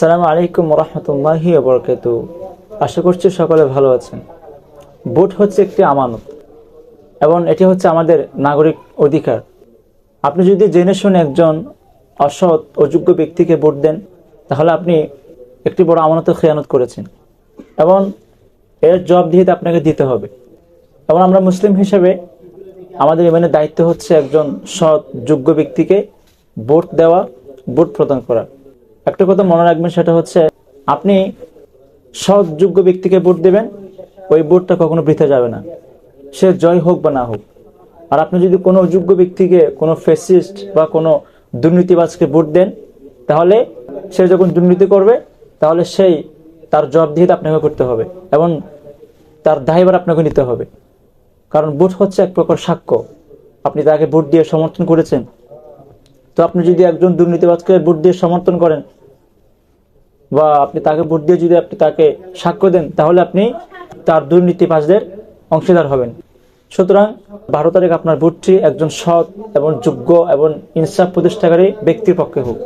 সালামু আলাইকুম রহমতুল্লাহি বরকাতু আশা করছি সকলে ভালো আছেন। ভোট হচ্ছে একটি আমানত, এবং এটি হচ্ছে আমাদের নাগরিক অধিকার। আপনি যদি জেনে শুনে একজন অসৎ অযোগ্য ব্যক্তিকে ভোট দেন, তাহলে আপনি একটি বড় আমানতের খেয়ানত করেছেন, এবং এর জবাবদিহিতা আপনাকে দিতে হবে। এবং আমরা মুসলিম হিসেবে আমাদের ইমানের দায়িত্ব হচ্ছে একজন সৎ, যোগ্য ব্যক্তিকে ভোট দেওয়া, ভোট প্রদান করা। একটা কথা মনে রাখবেন, সেটা হচ্ছে আপনি সৎ যোগ্য ব্যক্তিকে ভোট দেবেন, ওই ভোটটা কখনো বৃথা যাবে না। সে জয় হোক বা না হোক। আর আপনি যদি কোনো যোগ্য ব্যক্তিকে, কোনো ফেসিস্ট বা কোনো দুর্নীতিবাজকে ভোট দেন, তাহলে সে যখন দুর্নীতি করবে, তাহলে সেই তার জবাবদিহিতা আপনাকে করতে হবে এবং তার দায়ভার আপনাকে নিতে হবে। কারণ ভোট হচ্ছে এক প্রকার সাক্ষ্য। আপনি তাকে ভোট দিয়ে সমর্থন করেছেন। তো আপনি যদি একজন দুর্নীতিবাজকে ভোট দিয়ে সমর্থন করেন বা আপনি তাকে ভোট দিয়ে যদি আপনি তাকে সাক্ষ্য দেন, তাহলে আপনি তার দুর্নীতিবাজদের অংশীদার হবেন। সুতরাং বারো তারিখ আপনার ভোটটি একজন সৎ এবং যোগ্য এবং ইনসাফ প্রতিষ্ঠাকারী ব্যক্তির পক্ষে হোক।